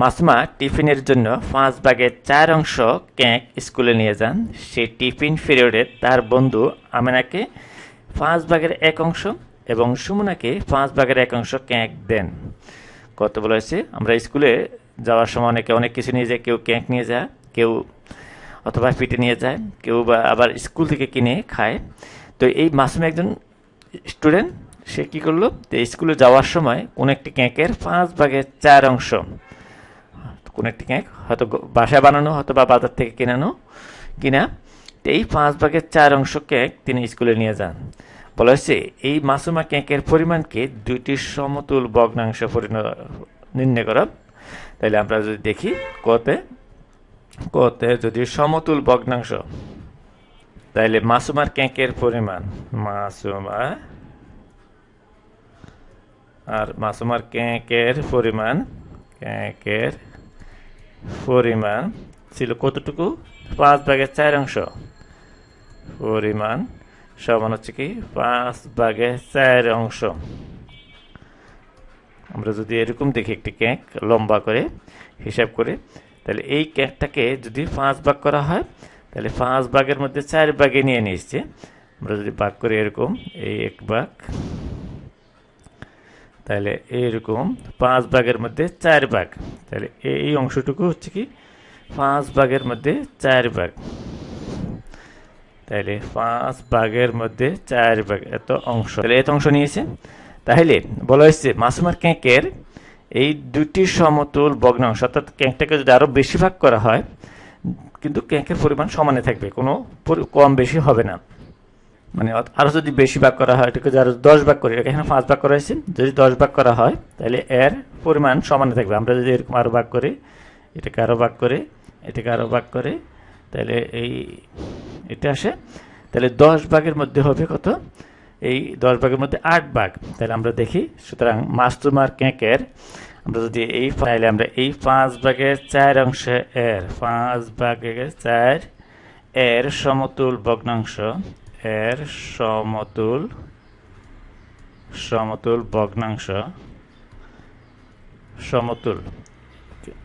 মাসমা টিফিনের জন্য পাঁচ ভাগের চার অংশ কেক স্কুলে নিয়ে যান। সেই টিফিন পিরিয়ডে তার বন্ধু আমেনাকে পাঁচ ভাগের এক অংশ এবং সুমনাকে পাঁচ ভাগের এক অংশ কেক দেন। কত বলা হয়েছে আমরা স্কুলে যাওয়ার সময় অনেকে অনেক কিছু নিয়ে যায়, কেউ কেক নিয়ে যায়, কেউ অথবা পিঠে নিয়ে যায়, কেউ বা আবার স্কুল থেকে কিনে খায়। তো এই মাসুম একজন স্টুডেন্ট, সে কী করল স্কুলে যাওয়ার সময় কোনো একটি কেকের পাঁচ ভাগের চার অংশ কোনো একটি কেক হয়তো বাসায় বানানো, হয়তো বা বাজার থেকে কেনানো, কিনা, তো এই পাঁচ ভাগের চার অংশ কেক তিনি স্কুলে নিয়ে যান। বলা হয়েছে, এই মাসুমা কেকের পরিমাণকে দুইটি সমতুল ভগ্নাংশ পরিণত, নির্ণয় করা। তাহলে আমরা যদি দেখি, কতে কতে যদি সমতুল ভগ্নাংশ তাইলে মাসুমার কেকের পরিমাণ, মাসুমা, আর মাসুমার কেকের পরিমাণ, কেকের পরিমাণ ছিল কতটুকু? পাঁচ ভাগের চার অংশ। পরিমাণ সমান হচ্ছে কি? পাঁচ ভাগের চার অংশ। আমরা যদি এরকম দেখি একটি কেক লম্বা করে, হিসাব করে, তাহলে এই কেকটাকে যদি পাঁচ ভাগ করা হয়, তাহলে পাঁচ ভাগের মধ্যে চার ভাগে নিয়ে নিয়েছে। আমরা যদি ভাগ করি এরকম, এই এক ভাগ তাহলে এইরকম পাঁচ ভাগের মধ্যে চার ভাগ। তাহলে এই অংশটুকু হচ্ছে কি? পাঁচ ভাগের মধ্যে চার ভাগ। তাহলে পাঁচ ভাগের মধ্যে চার ভাগ, এত অংশ। তাহলে এত অংশ নিয়েছে। তাহলে বলা হয়েছে, মাসুমার কেকের এই দুটি সমতুল ভগ্নাংশ, অর্থাৎ কেকটাকে যদি আরও বেশি ভাগ করা হয়, কিন্তু কেকের পরিমাণ সমানে থাকবে, কোনো কম বেশি হবে না। মানে আরও যদি বেশি ভাগ করা হয়, এটাকে আরও দশ ভাগ করি এখানে পাঁচ ভাগ করা হয়েছে। যদি দশ ভাগ করা হয়, তাহলে এর পরিমাণ সমানে থাকবে। আমরা যদি এরকম আরও ভাগ করি, এটাকে আরও ভাগ করে, এটাকে আরও ভাগ করে, তাহলে এই, এটা আসে। তাহলে দশ ভাগের মধ্যে হবে কত? এই দশ ভাগের মধ্যে আট ভাগ। তাহলে আমরা দেখি, সুতরাং মাস্তুমার কেকের আমরা যদি এই তাহলে আমরা এই পাঁচ ভাগের চার অংশে এর, পাঁচ ভাগের চার এর সমতুল ভগ্নাংশ এর সমতুল সমতুল ভগ্নাংশ সমতুল।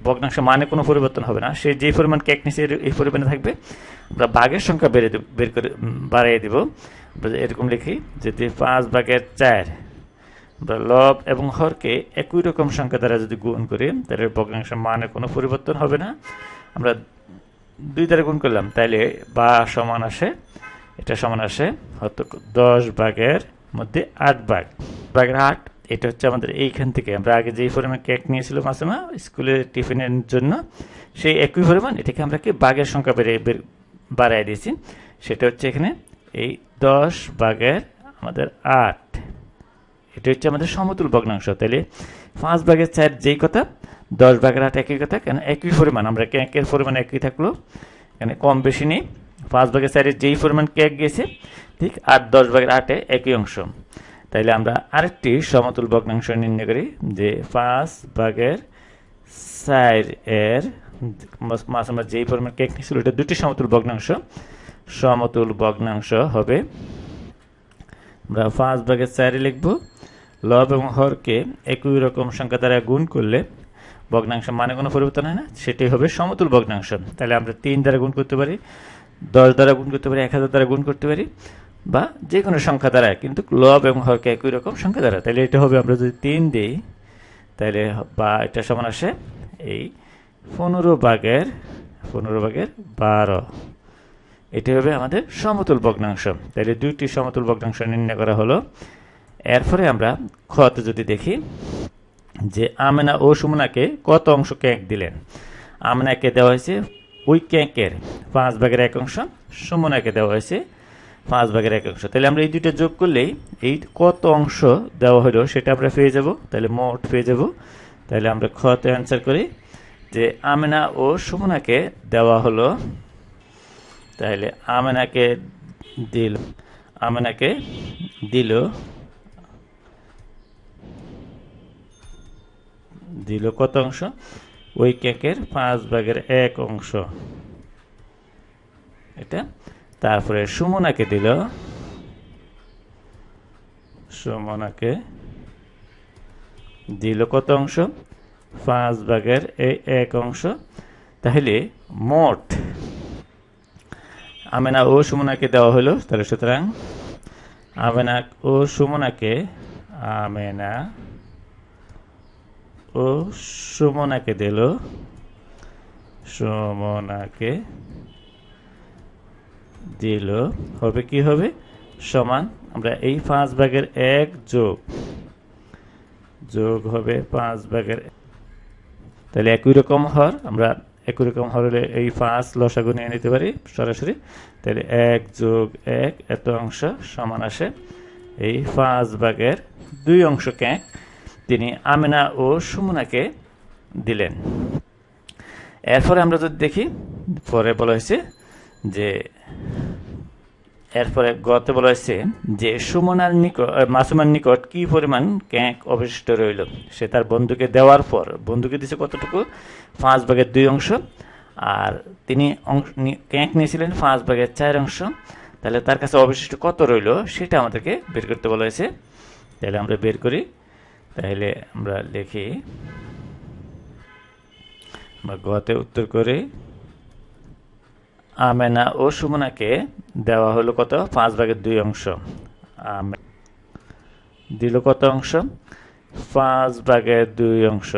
ভগ্নাংশ মানে কোনো পরিবর্তন হবে না। সে যে পরিমাণ কেক নিচে এই পরিমাণে থাকবে, আমরা ভাগের সংখ্যা বেড়ে বের করে বাড়িয়ে দেব। এরকম লিখি যদি পাঁচ ভাগের চার। লব এবং হরকে একই রকম সংখ্যা দ্বারা যদি গুণ করি, তাহলে ভগ্নাংশ মানে কোনো পরিবর্তন হবে না। আমরা দুই দ্বারা গুণ করলাম, তাইলে বা সমান আসে এটা সমান আসে হয়তো দশ ভাগের মধ্যে আট ভাগ। ভাগের আট, এটা হচ্ছে আমাদের এইখান থেকে। আমরা আগে যেই পরিমাণ কেক নিয়েছিলাম মাসেমা, স্কুলের টিফিনের জন্য, সেই একই পরিমাণ এটাকে আমরা কি বাঘের সংখ্যা বেড়ে বাড়াই দিয়েছি। সেটা হচ্ছে এখানে এই দশ বাঘের আমাদের আট। এটা হচ্ছে আমাদের সমতুল ভগ্নাংশ। তাহলে পাঁচ ভাগের চার যেই কথা, দশ ভাগের আট একই কথা, কেন একই পরিমাণ। আমরা কেকের পরিমাণ একই থাকল এখানে কম বেশি নেই। পাঁচ ভাগের চারের যেই পরিমাণ কেক গেছে, ঠিক আট, দশ ভাগের আটে একই অংশ। তাইলে আমরা আরেকটি সমতুল ভগ্নাংশ নির্ণয় করি যে পাঁচ ভাগের চার এর মাছ আমরা যেই পরিমাণ কেক নিয়েছিল এটা দুটি সমতুল ভগ্নাংশ। সমতুল ভগ্নাংশ হবে আমরা পাঁচ ভাগের চারে লিখব। লব এবং হরকে একই রকম সংখ্যা দ্বারা গুণ করলে ভগ্নাংশ মানে কোনো পরিবর্তন হয় না, সেটাই হবে সমতুল ভগ্নাংশ। তাহলে আমরা তিন দ্বারা গুণ করতে পারি। দশ দ্বারা গুণ করতে পারি, এক হাজার দ্বারা গুণ করতে পারি, বা যে কোনো সংখ্যা দ্বারা, কিন্তু লব এবং হরকে একই রকম সংখ্যা দ্বারা। তাহলে এটা হবে, আমরা যদি তিন দিই তাহলে বা এটা সমান আসে এই পনেরো ভাগের পনেরো ভাগের বারো। এটি হবে আমাদের সমতুল ভগ্নাংশ। তাহলে দুইটি সমতুল ভগ্নাংশ নির্ণয় করা হলো। এরপরে আমরা খতে যদি দেখি, যে আমেনা ও সুমনাকে কত অংশ কেক দিলেন? আমেনাকে দেওয়া হয়েছে ওই পাঁচ ভাগের এক অংশ সুমনাকে দেওয়া হয়েছে, পাঁচ ভাগের এক অংশ। তাহলে আমরা এই দুইটা যোগ করলেই এই কত অংশ দেওয়া হলো সেটা আমরা পেয়ে যাব, তাহলে মোট পেয়ে যাব। তাহলে আমরা খতে অ্যান্সার করি যে আমেনা ও সুমনাকে দেওয়া হলো। তাহলে আমেনাকে দিল আমেনাকে দিল দিল কত অংশ? ওই কেকের পাঁচ ভাগের এক অংশ। এটা? তারপরে সুমনাকে দিল। সুমনাকে দিল কত অংশ? পাঁচ ভাগের এই এক অংশ। তাহলে মোট আমেনা ও সুমনাকে দেওয়া হলো, তাহলে সুতরাং আমেনা ও সুমনাকে আমেনা ও সুমনাকে দিল। সুমনাকে দিল। হবে কি হবে? সমান আমরা এই পাঁচ ভাগের এক যোগ। যোগ হবে পাঁচ ভাগের তাহলে একই রকম হর, আমরা একই রকম হর হলে এই পাঁচ লসাগু নিয়ে নিতে পারি সরাসরি। তাহলে এক যোগ এক, এত অংশ সমান আসে। এই পাঁচ ভাগের দুই অংশকে তিনি আমিনা ও সুমনাকে দিলেন। এরপরে আমরা যদি দেখি, পরে বলা হয়েছে যে, এরপরে গতে বলা হয়েছে যে, সুমনার নিকট মাসুমার নিকট কি পরিমাণ ক্যাঁক অবশিষ্ট রইল? সে তার বন্ধুকে দেওয়ার পর, বন্ধুকে দিছে কতটুকু? পাঁচ ভাগের দুই অংশ। আর তিনি অংশ ক্যাঁক নিয়েছিলেন পাঁচ ভাগের চার অংশ। তাহলে তার কাছে অবশিষ্ট কত রইল, সেটা আমাদেরকে বের করতে বলা হয়েছে। তাহলে আমরা বের করি। তাহলে আমরা লিখি গতে উত্তর করি, আমেনা ও সুমনাকে দেওয়া হলো কত? পাঁচ ভাগের দুই অংশ। দিল কত অংশ? পাঁচ ভাগের দুই অংশ।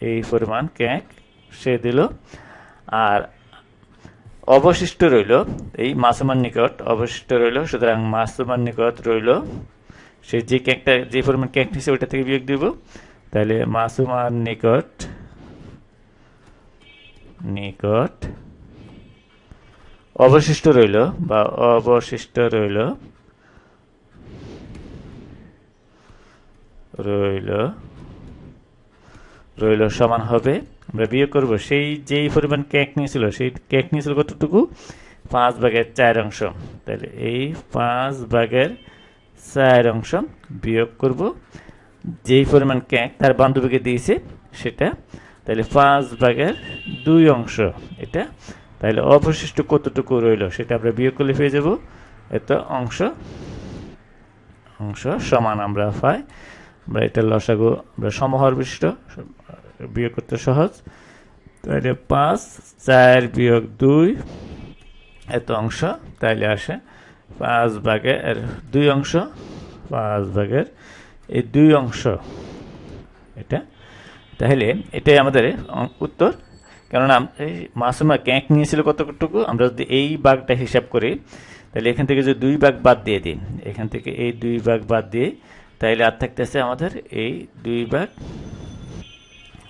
এই পরিমাণ ক্যাক সে দিল। আর অবশিষ্ট রইল, এই মাসুমার নিকট অবশিষ্ট রইল, সুতরাং মাসুমার নিকট রইল সে যে ক্যাকটা যে পরিমাণ ক্যাক নিছে ওইটা থেকে বিয়োগ দিব। তাহলে মাসুমার নিকট নিকট অবশিষ্ট রইল, বা অবশিষ্ট রইল রইল রইল সমান হবে। আমরা বিয়োগ করব। সেই যেই পরিমাণ কেক নিয়েছিল, সেই কেক নিয়েছিল কতটুকু? পাঁচ ভাগের চার অংশ। তাহলে এই পাঁচ ভাগের চার অংশ বিয়োগ করব। যেই পরিমাণ কেক তার বান্ধবীকে দিয়েছে, সেটা। তাহলে পাঁচ ভাগের দুই অংশ এটা। তাহলে অবশিষ্ট কতটুকু রইল সেটা আমরা বিয়োগ করলে পেয়ে যাব। এত অংশ অংশ সমান আমরা পাই। আমরা এটা লসাগু, আমরা সমহর বিশিষ্ট, বিয়োগ করতে সহজ। তাহলে পাঁচ, চার বিয়োগ দুই, এত অংশ। তাইলে আসে পাঁচ ভাগের দুই অংশ, পাঁচ ভাগের এই দুই অংশ। এটা, তাহলে এটাই আমাদের উত্তর। কেননা এই মাসুমা ক্যাঁক নিয়েছিল কতটুকু? আমরা যদি এই বাঘটা হিসাব করি, তাহলে এখান থেকে যদি দুই ভাগ বাদ দিয়ে দিই, এখান থেকে এই দুই ভাগ বাদ দিয়ে, তাহলে আর থাকতেছে আমাদের এই দুই ভাগ।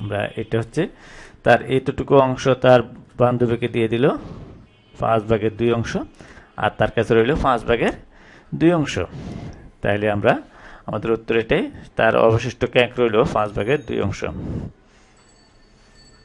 আমরা এটা হচ্ছে তার এতটুকু অংশ তার বান্ধবীকে দিয়ে দিল, পাঁচ ভাগের দুই অংশ। আর তার কাছে রইল পাঁচ ভাগের দুই অংশ। তাইলে আমরা আমাদের উত্তর এটাই। তার অবশিষ্ট ক্যাঁক রইল পাঁচ ভাগের দুই অংশ।